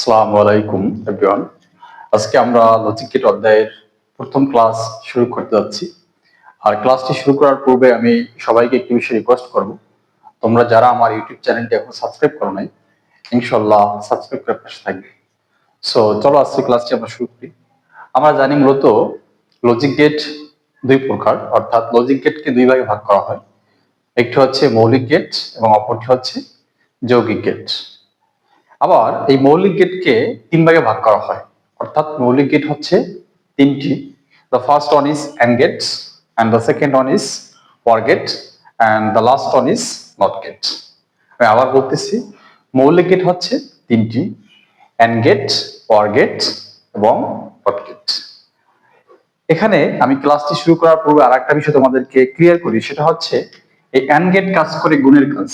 আসসালামু আলাইকুম এভরিওয়ান আজকে আমরা লজিক গেট অধ্যায়ের প্রথম ক্লাস শুরু করতে যাচ্ছি। আর ক্লাসটি শুরু করার পূর্বে আমি সবাইকে একটি বিষয় রিকোয়েস্ট করব। তোমরা যারা আমার ইউটিউব চ্যানেলটি এখন সাবস্ক্রাইব করো নাই ইনশাল্লাহ সাবস্ক্রাইব করে পাশে থাকবে। সো চলো আজকে ক্লাসটি আমরা শুরু করি। আমরা জানি মূলত লজিক গেট দুই প্রকার, অর্থাৎ লজিক গেটকে দুই ভাগে ভাগ করা হয়। একটি হচ্ছে মৌলিক গেট এবং অপরটি হচ্ছে যৌগিক গেট আবার এই মৌলিক গেটকে তিন ভাগে ভাগ করা হয়। অর্থাৎ মৌলিক গেট হচ্ছে তিনটি। The first one is and gate and the second one is or gate and the last one is not gate আমি আবার বলতেছি, মৌলিক গেট হচ্ছে তিনটি অ্যান্ড গেট ওয়ার গেট এবং নট গেট এখানে আমি ক্লাসটি শুরু করার পূর্বে আর একটা বিষয় তোমাদেরকে ক্লিয়ার করি, সেটা হচ্ছে এই অ্যান্ড গেট কাজ করে গুণের কাজ।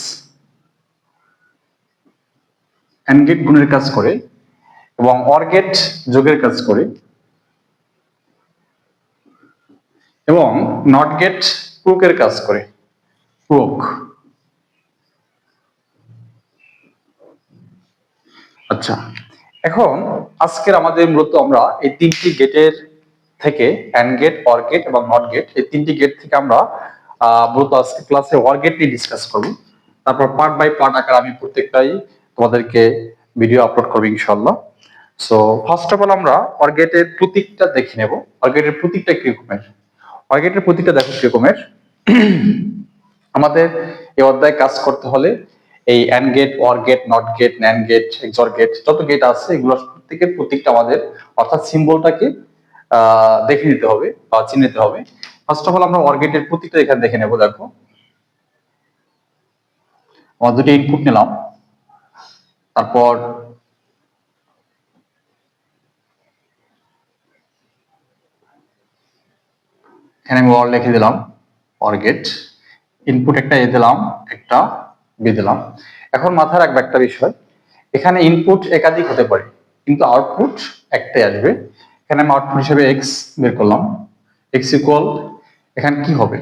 অ্যান্ড গেট গুণের কাজ করে এবং অর গেট যোগের কাজ করে এবং নট গেট প্রুকের কাজ করে। প্রুক আচ্ছা এখন আজকের আমাদের মূলত আমরা এই তিনটি গেটের থেকে অ্যান্ড গেট অর এবং নট গেট এই তিনটি গেট থেকে আমরা আহ, মূলত আজকে ক্লাসে অর নিয়ে ডিসকাস করব। তারপর পার্ট বাই পার্ট আকার আমি প্রত্যেকটাই তোমাদেরকে ভিডিও আপলোড করব ইনশাল্লাহ সো ফার্স্ট অফ অল আমরা অর্গেটের প্রতীকটা দেখে নেব। অর্গেটের প্রতীকটা কিরকমের? অর্গেটের প্রতীকটা দেখো কিরকমের। আমাদের এই অধ্যায়ে কাজ করতে হলে এই and gate or gate not gate nand gate XOR gate যত গেট আছে, এগুলো প্রত্যেকের প্রতীকটা আমাদের, অর্থাৎ সিম্বলটাকে দেখে নিতে হবে বা চিনে নিতে হবে। ফার্স্ট অফ অল আমরা অর গেটের প্রতীকটা এখানে দেখে নেব, দেখো। আমরা দুটো ইনপুট নিলাম। তারপর এখানে আমি ওয়ার লিখে দিলাম অর গেট ইনপুট একটা এ দিলাম, একটা বি দিলাম। এখন মাথায় রাখবে একটা বিষয়, এখানে ইনপুট একাধিক হতে পারে, কিন্তু আউটপুট একটাই আসবে। এখানে আমি আউটপুট হিসেবে এক্স বের করলাম এক্স ইকুয়াল এখানে কি হবে?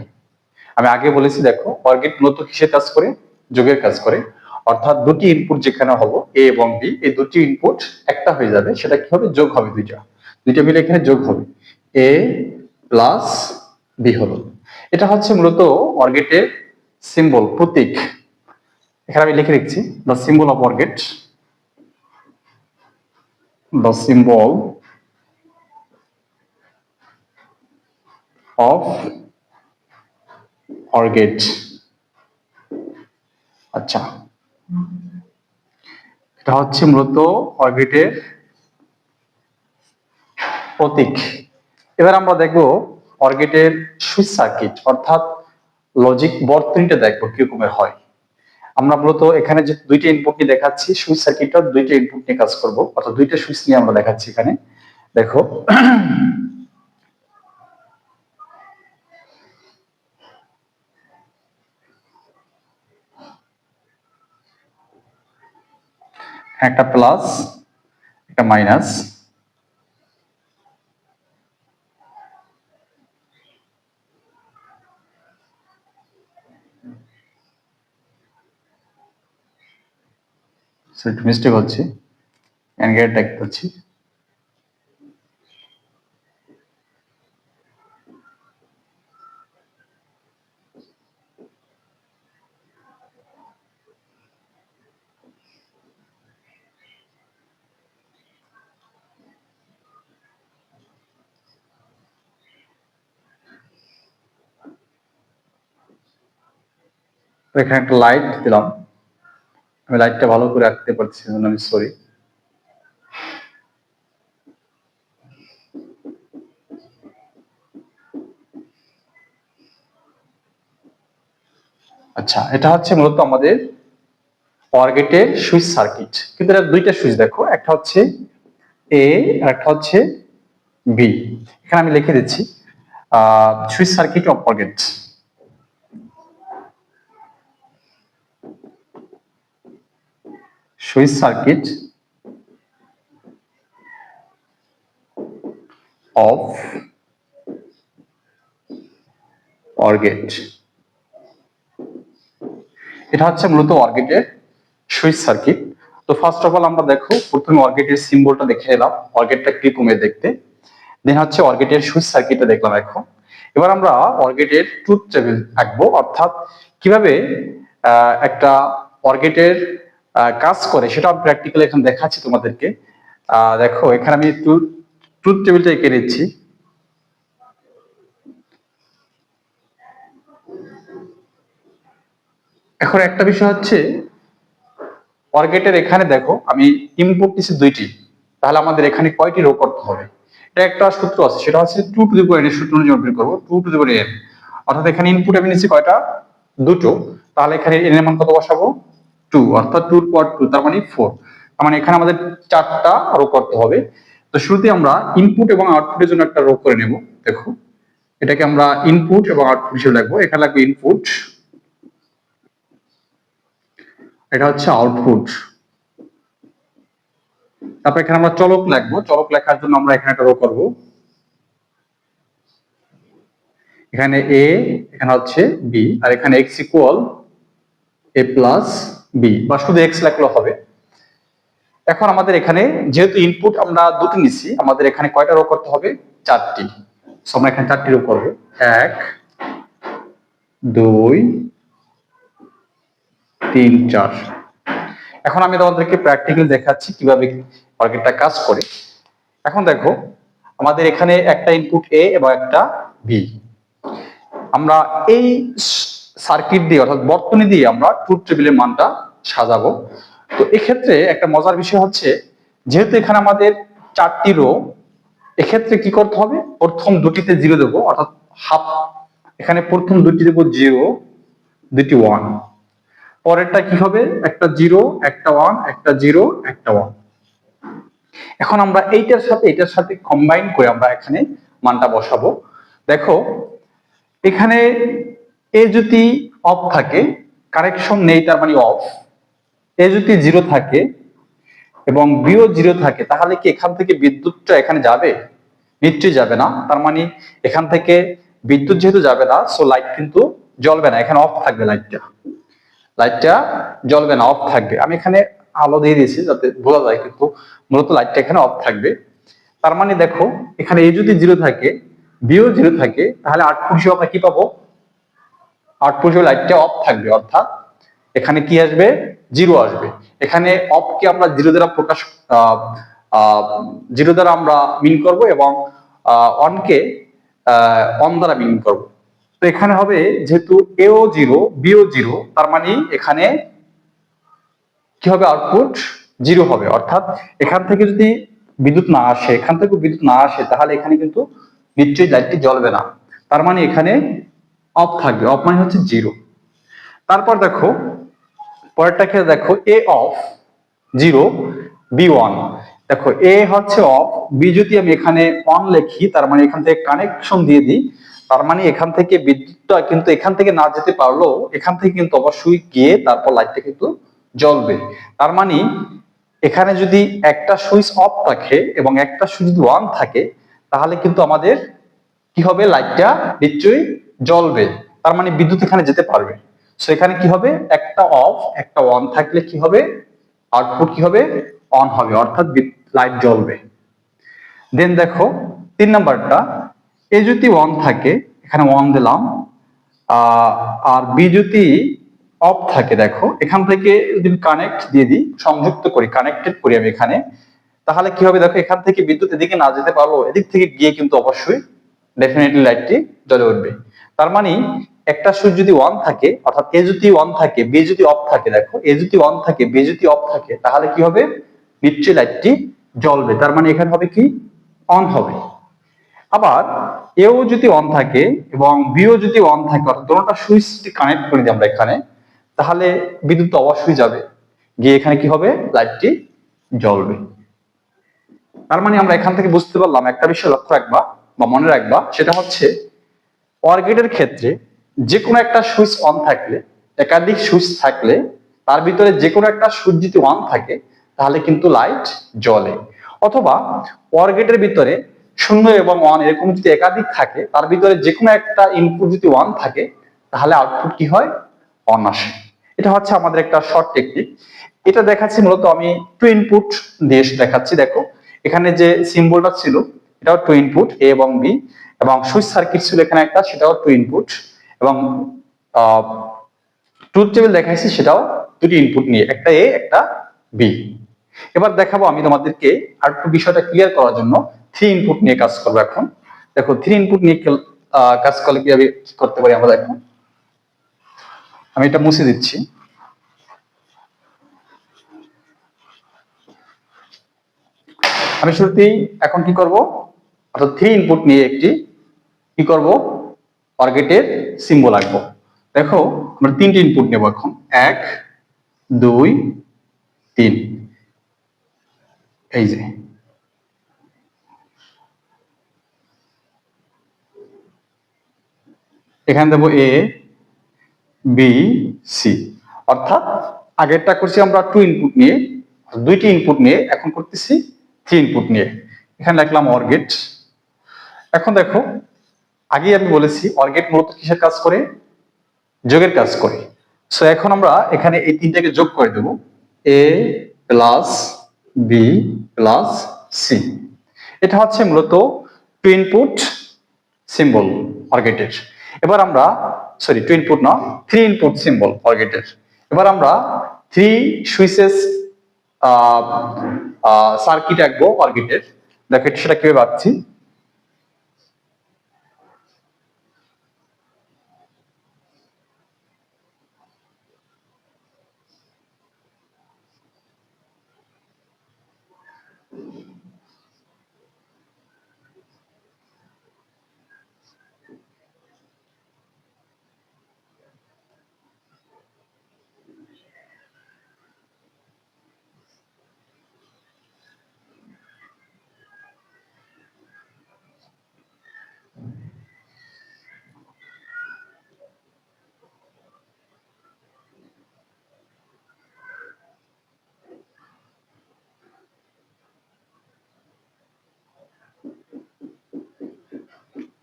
আমি আগে বলেছি, দেখো অর্গেট মূলত কিসের কাজ করে? যোগের কাজ করে। অর্থাৎ দুটি ইনপুট যেখানে হলো এ এবং বি এই দুটি ইনপুট একটা হয়ে যাবে, সেটা কি হবে? যোগ হবে দুইটা। দুইটা মিলে এখানে যোগ হবে। এ প্লাস বি হলো। এটা হচ্ছে মূলত অর্গেটের সিম্বল প্রতীক। এখানে আমি লিখে দিচ্ছি the symbol of or gate the symbol of or gate আচ্ছা। এটা হচ্ছে মূলত অর্বিটের প্রতীক। এবার আমরা দেখব অর্গেটের সুইচ সার্কিট, অর্থাৎ লজিক বর্তনীটা দেখব কিরকমের হয়। আমরা মূলত এখানে যে দুইটা ইনপুট নিয়ে দেখাচ্ছি, সুইচ সার্কিটটা দুইটা ইনপুট নিয়ে কাজ করব, অর্থাৎ দুইটা সুইচ নিয়ে আমরা দেখাচ্ছি এখানে। দেখো একটা প্লাস একটা মাইনাস একটু মিস্টেক হচ্ছে। অ্যানগেট দেখতে পাচ্ছি। এখানে একটা লাইট দিলাম। আমি লাইটটা ভালো করে রাখতে পারছি না, আমি সরি আচ্ছা এটা হচ্ছে মূলত আমাদের অর্গেটের সুইচ সার্কিট কিন্তু এটা দুইটা সুইচ দেখো একটা হচ্ছে এ আর একটা হচ্ছে বি এখানে আমি লিখে দিচ্ছি switch circuit of or gate switch circuit of or gate এটা হচ্ছে মূলত অর্গেটের সুইচ সার্কিট। তো ফার্স্ট অফ অল আমরা দেখো, প্রথমে অর্গেটের সিম্বলটা দেখে এলাম অর্গেটটা কি কমে দেখতে। দেন হচ্ছে অর্গেটের সুইচ সার্কিটটা দেখলাম এখন। এবার আমরা অর্গেটের ট্রুথ টেবিল আঁকবো, অর্থাৎ কীভাবে একটা অর্গেটের কাজ করে, সেটা আমি প্র্যাকটিক্যাল এখানে দেখাচ্ছি তোমাদেরকে। দেখো, এখানে আমি ট্রুথ টেবিলটা এঁকে নিচ্ছি। এখন একটা বিষয় হচ্ছে, অর্গেটের এখানে দেখো, আমি ইনপুট নিচ্ছি দুইটি। তাহলে আমাদের এখানে কয়টি রো করতে হবে? এটা একটা সূত্র আছে, সেটা হচ্ছে টু টু দি এর সূত্র অনুযায়ী করব টু টু দি এন অর্থাৎ এখানে ইনপুট আমি নিচ্ছি কয়টা? দুটো। তাহলে এখানে এন এর মান কত বসাবো? টু অর্থাৎ টু পর টু তার মানে ফোর তার মানে এখানে আমাদের চারটা রো করতে হবে। তো শুরুতে আমরা ইনপুট এবং আউটপুটের জন্য একটা রো করে নেব, দেখো। এটাকে আমরা ইনপুট এবং আউটপুট হিসেবে লিখব। এখানে লাগবে ইনপুট এটা হচ্ছে আউটপুট তারপর এখানে আমরা চলক লিখব। চলক লেখার জন্য আমরা এখানে একটা রো করব। এখানে এ এখানে হচ্ছে বি আর এখানে x equal A plus B বা শুধু এক্স লেখলেও হবে। এখন আমাদের এখানে যেহেতু ইনপুট আমরা দুটো নিছি, আমাদের এখানে কয়টা রো করতে হবে? চারটি। আমরা এখানে চারটি রো করব। এক, দুই, তিন, চার। এখন আমি তোমাদেরকে প্র্যাকটিক্যাল দেখাচ্ছি কীভাবে অর্গেটটা কাজ করে। এখন দেখো, আমাদের এখানে একটা ইনপুট এ এবং একটা বি আমরা এই সার্কিট দিয়ে, অর্থাৎ বর্তনী দিয়ে আমরা ট্রুথ টেবিলের মানটা সাজাবো। তো এক্ষেত্রে একটা মজার বিষয় হচ্ছে, যেহেতু এখানে আমাদের চারটি রো এক্ষেত্রে কি করতে হবে? প্রথম দুটিতে জিরো দেবো, অর্থাৎ হাফ এখানে প্রথম দুটি দেবো জিরো দুটি ওয়ান পরেরটা কি হবে? একটা জিরো একটা ওয়ান একটা জিরো একটা ওয়ান এখন আমরা এইটার সাথে এটার সাথে কম্বাইন করে আমরা এখানে মানটা বসাবো। দেখো, এখানে এ যদি অফ থাকে কারেকশন নেই, তার মানে অফ এ যদি জিরো থাকে এবং বিও জিরো থাকে, তাহলে কি এখান থেকে বিদ্যুৎটা এখানে যাবে? নিশ্চয়ই যাবে না। তার মানে এখান থেকে বিদ্যুৎ যেহেতু যাবে না সো লাইট কিন্তু জ্বলবে না। এখানে অফ থাকবে লাইটটা লাইটটা জ্বলবে না অফ থাকবে। আমি এখানে আলো দিয়ে দিয়েছি যাতে বোঝা যায় কিন্তু মূলত লাইটটা এখানে অফ থাকবে। তার মানে দেখো, এখানে এ যদি জিরো থাকে বিও জিরো থাকে, তাহলে আউটপুট হিসেবে আমরা কি পাবো? আউটপুট লাইটটা অফ থাকবে, অর্থাৎ এখানে কি আসবে? জিরো আসবে। এখানে অফ কে আমরা জিরো দ্বারা প্রকাশ জিরো দ্বারা আমরা মিন করব এবং অন কে অন দ্বারা মিন করব। তো এখানে হবে যেহেতু এও জিরো বিও জিরো তার মানে এখানে কি হবে? আউটপুট জিরো হবে। অর্থাৎ এখান থেকে যদি বিদ্যুৎ না আসে, এখান থেকে বিদ্যুৎ না আসে, তাহলে এখানে কিন্তু নিশ্চয়ই লাইটটি জ্বলবে না। তার মানে এখানে অফ থাকবে অফ মানে হচ্ছে জিরো তারপর দেখো পরেরটা পরেরটাকে দেখো A of zero B one দেখো এ হচ্ছে অফ বি যদি আমি এখানে অন লিখি, তার মানে এখান থেকে কানেকশন দিয়ে দিই, তার মানে এখান থেকে বিদ্যুৎটা কিন্তু এখান থেকে না যেতে পারলেও, এখান থেকে কিন্তু অবশ্যই গিয়ে তারপর লাইটটা কিন্তু জ্বলবে। তার মানে এখানে যদি একটা সুইচ অফ থাকে এবং একটা সুইচ যদি অন থাকে, তাহলে কিন্তু আমাদের কি হবে? লাইটটা নিশ্চয়ই জ্বলবে, তার মানে বিদ্যুৎ এখানে যেতে পারবে। সো এখানে কি হবে? একটা অফ একটা অন থাকলে কি হবে? আউটপুট কি হবে? অন হবে, অর্থাৎ লাইট জ্বলবে। দেন দেখো, তিন নাম্বারটা এ যদি অন থাকে, এখানে অন দিলাম আর বি যদি অফ থাকে, দেখো, এখান থেকে যদি কানেক্ট দিয়ে দিই, সংযুক্ত করি কানেক্টেড করি আমি এখানে, তাহলে কি হবে? দেখো, এখান থেকে বিদ্যুৎ এদিকে না যেতে পারল এদিক থেকে গিয়ে কিন্তু অবশ্যই ডেফিনেটলি লাইটটি জ্বলে উঠবে। তার মানে একটা সুইচ যদি অন থাকে, অর্থাৎ এ যদি অন থাকে বি যদি অফ থাকে, দেখো এ যদি অন থাকে বি যদি অফ থাকে, তাহলে কি হবে? নিশ্চয়ই লাইটটি জ্বলবে। তার মানে এখানে হবে কি? অন হবে। আবার এও যদি অন থাকে এবং বিও যদি অন থাকে, অর্থাৎ দুটোটা সুইচ কানেক্ট করে দিই আমরা এখানে, তাহলে বিদ্যুৎ অবশ্যই যাবে। গিয়ে এখানে কি হবে? লাইটটি জ্বলবে। তার মানে আমরা এখান থেকে বুঝতে পারলাম একটা বিষয় লক্ষ্য রাখবা বা মনে রাখবা, সেটা হচ্ছে অর্গেটের ক্ষেত্রে যে কোনো একটা সুইচ অন থাকলে, একাধিক সুইচ থাকলে, তার ভিতরে যে কোনো একটা সুইচ যদি অন থাকে, তাহলে কিন্তু লাইট জ্বলে। অথবা অর্গেটের ভিতরে শূন্য এবং ওয়ান এরকম যদি একাধিক থাকে, তার ভিতরে যে কোনো একটা ইনপুট যদি ওয়ান থাকে, তাহলে আউটপুট কি হয়? অন আসে। এটা হচ্ছে আমাদের একটা শর্ট টেকনিক এটা দেখাচ্ছি মূলত আমি টু ইনপুট দিয়ে দেখাচ্ছি, দেখো। এখানে যে সিম্বলটা ছিল এটাও টু ইনপুট এ এবং বি এবং সুইচ সার্কিট ছিল এখানে একটা, সেটাও টু ইনপুট এবং ট্রুথ টেবিল দেখাইছি, সেটাও দুটি ইনপুট নিয়ে, একটা এ একটা বি এবার দেখাবো আমি তোমাদেরকে আর একটু বিষয়টা ক্লিয়ার করার জন্য থ্রি ইনপুট নিয়ে কাজ করব এখন। দেখো থ্রি ইনপুট নিয়ে কাজ করলে কীভাবে করতে পারি আমরা দেখো। আমি এটা মুছে দিচ্ছি। আমি শুরুতেই এখন কি করব? অর্থাৎ থ্রি ইনপুট নিয়ে একটি কি করব? অর্গেটের সিম্বল আঁকবো। দেখো, আমরা তিনটি ইনপুট নেব এখন। এক, দুই, তিন। এই যে। এখানে দেবো এ বি সি অর্থাৎ আগেরটা করছি আমরা টু ইনপুট নিয়ে, দুইটি ইনপুট নিয়ে, এখন করতেছি থ্রি ইনপুট নিয়ে। এখানে লিখলাম অর্গেট এখন দেখো আগে আমি বলেছি অর্গেট মূলত কিসের কাজ করে? যোগের কাজ করে। সো এখন আমরা এখানে এই তিনটাকে যোগ করে দেব। A plus B plus C এটা হচ্ছে মূলত টু ইনপুট সিম্বল অর্গেটের এবার আমরা সরি টু ইনপুট না থ্রি ইনপুট সিম্বল অর্গেটের এবার আমরা থ্রি সুইচেস সার্কিট আঁকবো অর্গেটের দেখো সেটা কীভাবে আঁকছি?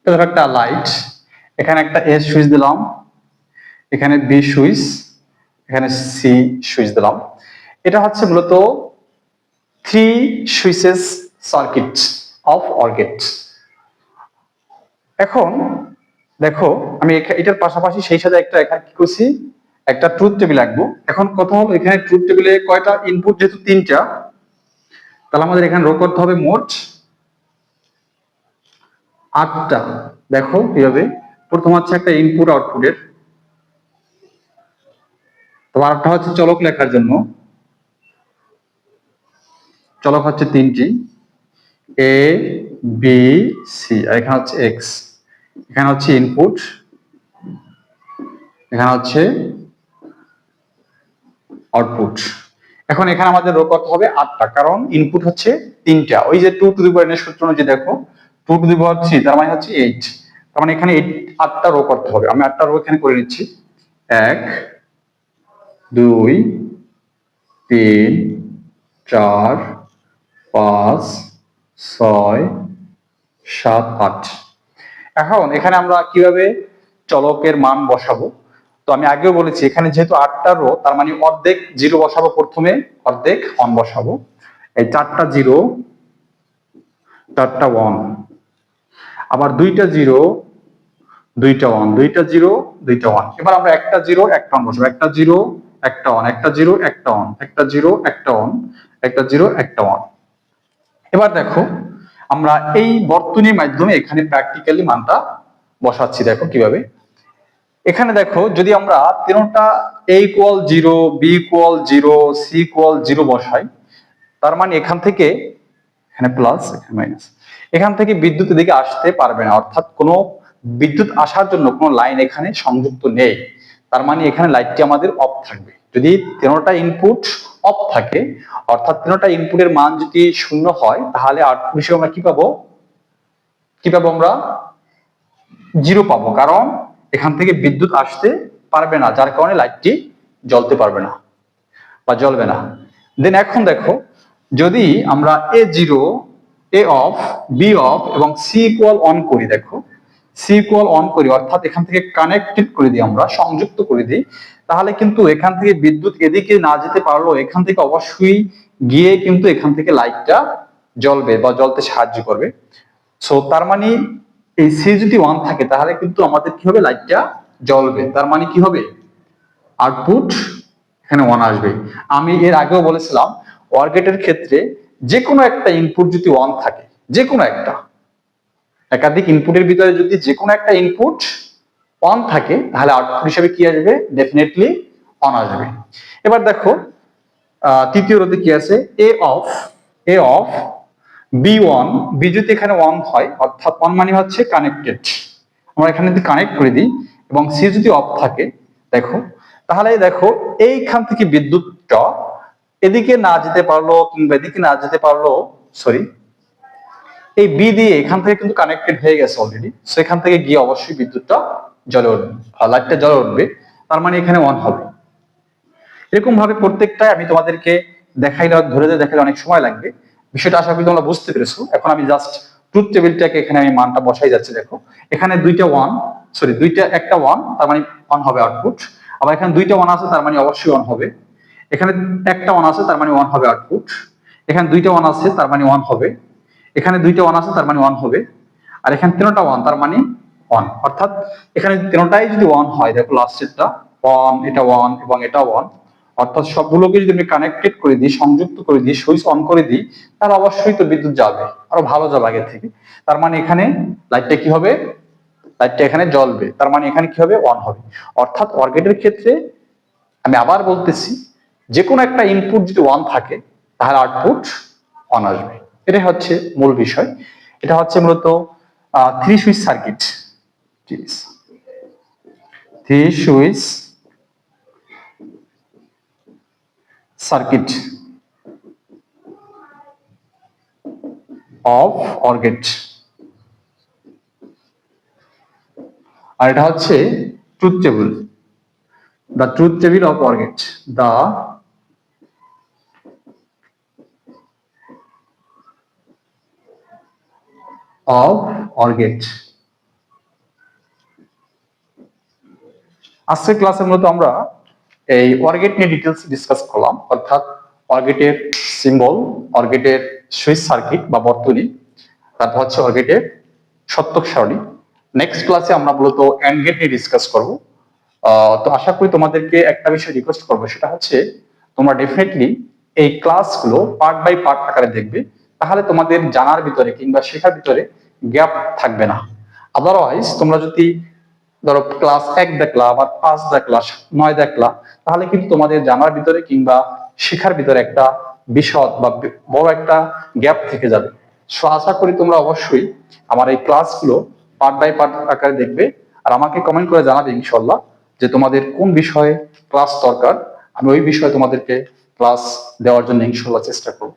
ধরো একটা লাইট এখানে একটা এস সুইচ দিলাম, এখানে বি সুইচ, এখানে সি সুইচ দিলাম। এটা হচ্ছে মূলত three switches circuit of or gate এখন দেখো, আমি এটার পাশাপাশি সেই সাথে একটা এখানে কি করছি? একটা ট্রুথ টেবিল আঁকবো। এখন কথা হলো এখানে ট্রুথ টেবিলে কয়টা ইনপুট যেহেতু তিনটা, তাহলে আমাদের এখানে রো করতে হবে মোট আটটা। দেখো কীভাবে। প্রথম হচ্ছে একটা ইনপুট আউটপুটের তোমার আরেকটা হচ্ছে চলক লেখার জন্য। চলক হচ্ছে তিনটি। এ বি সি আর এখানে হচ্ছে এক্স এখানে হচ্ছে ইনপুট এখানে হচ্ছে আউটপুট এখন এখানে আমাদের রো করতে হবে আটটা। কারণ ইনপুট হচ্ছে তিনটা। ওই যে টু টু দি পাওয়ার সূত্র অনুযায়ী দেখো। Two to the power three তার মানে হচ্ছে এইট তার মানে এখানে eight- আটটা রো করতে হবে। আমি আটটা রো এখানে করে নিচ্ছি। এক, দুই, তিন, চার, পাঁচ, ছয়, সাত, আট। এখন এখানে আমরা কীভাবে চলকের মান বসাবো? তো আমি আগেও বলেছি, এখানে যেহেতু আটটা রো তার মানে অর্ধেক জিরো বসাবো প্রথমে, অর্ধেক অন বসাবো। এই চারটা জিরো চারটা ওয়ান আবার দুইটা জিরো, দুইটা ওয়ান দুইটা জিরো, দুইটা ওয়ান এবার আমরা একটা জিরো, একটা ওয়ান বসাবো। একটা জিরো, একটা ওয়ান একটা জিরো, একটা ওয়ান একটা জিরো, একটা ওয়ান একটা জিরো, একটা ওয়ান এবার দেখো, আমরা এই বর্তনীর মাধ্যমে এখানে প্র্যাকটিক্যালি মানটা বসাচ্ছি। দেখো কীভাবে। এখানে দেখো, যদি আমরা তিনটা A equal zero B equal zero C equal zero বসাই, তার মানে এখান থেকে এখানে প্লাস এখানে মাইনাস এখান থেকে বিদ্যুৎ এদিকে আসতে পারবে না, অর্থাৎ কোনো বিদ্যুৎ আসার জন্য কোনো লাইন এখানে সংযুক্ত নেই। তার মানে এখানে লাইটটি আমাদের অফ থাকবে। যদি তিনটা ইনপুট অফ থাকে, অর্থাৎ তিনটা ইনপুটের মান যদি শূন্য হয়, তাহলে আউটপুট হিসেবে আমরা কি পাবো? কি পাবো আমরা? জিরো পাবো, কারণ এখান থেকে বিদ্যুৎ আসতে পারবে না, যার কারণে লাইটটি জ্বলতে পারবে না বা জ্বলবে না। দেন এখন দেখো যদি আমরা A zero A off B off এবং সি ইকুয়াল অন করি, দেখো সি ইকুয়াল অন করি, অর্থাৎ এখান থেকে কানেক্টেড করে দিই আমরা, সংযুক্ত করে দিই, তাহলে কিন্তু এখান থেকে বিদ্যুৎ এদিকে না যেতে পারলেও এখান থেকে অবশ্যই গিয়ে কিন্তু এখান থেকে লাইটটা জ্বলবে বা জ্বলতে সাহায্য করবে। সো তার মানে এই সি যদি ওয়ান থাকে, তাহলে কিন্তু আমাদের কি হবে? লাইটটা জ্বলবে। তার মানে কি হবে? আউটপুট এখানে ওয়ান আসবে। আমি এর আগেও বলেছিলাম ওয়ার্গেটের ক্ষেত্রে যে কোনো একটা ইনপুট যদি ওয়ান থাকে যে কোনো একটা, একাধিক ইনপুটের ভিতরে যদি যে কোনো একটা ইনপুট অন থাকে, তাহলে আউটপুট হিসেবে কি আসবে? ডেফিনেটলি অন আসবে। এবার দেখো তৃতীয় রোধে কি আছে? A off A off B one B যদি এখানে ওয়ান হয়, অর্থাৎ ওয়ান মানে হচ্ছে কানেক্টেড আমরা এখানে যদি কানেক্ট করে দিই, এবং সি যদি অফ থাকে, দেখো, তাহলে দেখো, এইখান থেকে বিদ্যুৎটা এদিকে না যেতে পারল কিংবা এদিকে না যেতে পারল সরি এই বি দিয়ে এখান থেকে কিন্তু কানেক্টেড হয়ে গেছে অলরেডি সো এখান থেকে গিয়ে অবশ্যই বিদ্যুৎটা জ্বলে উঠবে লাইটটা জ্বলে উঠবে। তার মানে এখানে অন হবে। এরকম ভাবে প্রত্যেকটাই আমি তোমাদেরকে দেখাইলে, ধরে ধরে দেখাইলে অনেক সময় লাগবে। বিষয়টা আশা করি তোমরা বুঝতে পেরেছ। এখন আমি জাস্ট ট্রুথ টেবিলটাকে এখানে আমি মানটা বসাই যাচ্ছি, দেখো। এখানে দুইটা ওয়ান সরি দুইটা একটা ওয়ান তার মানে অন হবে আউটপুট আবার এখানে দুইটা ওয়ান আছে, তার মানে অবশ্যই অন হবে। এখানে একটা ওয়ান আছে, তার মানে ওয়ান হবে আউটপুট এখানে দুইটা ওয়ান আছে, তার মানে ওয়ান হবে। এখানে দুইটা ওয়ান আছে, তার মানে ওয়ান হবে। আর এখানে তিনটা ওয়ান তার মানে ওয়ান অর্থাৎ এখানে তিনটাই যদি ওয়ান হয়, দেখো লাস্টেরটা ওয়ান এটা ওয়ান এবং এটা ওয়ান অর্থাৎ সবগুলোকে যদি আমি কানেক্টেড করে দিই, সংযুক্ত করে দিই সুইচ অন করে দিই, তাহলে অবশ্যই তো বিদ্যুৎ যাবে, আরও ভালো যাবে আগে থেকে। তার মানে এখানে লাইটটা কি হবে? লাইটটা এখানে জ্বলবে, তার মানে এখানে কি হবে? অন হবে। অর্থাৎ অর্গেটের ক্ষেত্রে আমি আবার বলতেছি যে কোনো একটা ইনপুট যদি ওয়ান থাকে, তাহলে আউটপুট অন আসবে। এটাই হচ্ছে মূল বিষয়। এটা হচ্ছে মূলত three switch circuit three switch circuit of or gate আর এটা হচ্ছে truth table the truth table of orgate the of orgate আজকের ক্লাসের মধ্যে আমরা এই অর্গেট নিয়ে ডিটেলস ডিসকাস করলাম, অর্থাৎ অর্গেটের সিম্বল অর্গেটের সুইচ সার্কিট বা বর্তনী, তারপর হচ্ছে অর্গেটের সত্যক সারণী। নেক্সট ক্লাসে আমরা মূলত এন্ড গেট নিয়ে ডিসকাস করব। তো আশা করি তোমাদেরকে একটা বিষয় রিকোয়েস্ট করব, সেটা হচ্ছে তোমরা ডেফিনেটলি এই ক্লাসগুলো পার্ট বাই পার্ট আকারে দেখবে। তাহলে তোমাদের জানার ভিতরে কিংবা শেখার ভিতরে গ্যাপ থাকবে না। আদারওয়াইজ তোমরা যদি ধরো ক্লাস এক দেখলা আবার পাঁচ দেখলা, নয় দেখলা, তাহলে কিন্তু তোমাদের জানার ভিতরে কিংবা শেখার ভিতরে একটা বিশদ বা বড় একটা গ্যাপ থেকে যাবে। সো আশা করি তোমরা অবশ্যই আমার এই ক্লাসগুলো পার্ট বাই পার্ট আকারে দেখবে আর আমাকে কমেন্ট করে জানাবে ইনশাল্লাহ যে তোমাদের কোন বিষয়ে ক্লাস দরকার। আমি ওই বিষয়ে তোমাদেরকে ক্লাস দেওয়ার জন্য ইনশাল্লাহ চেষ্টা করব।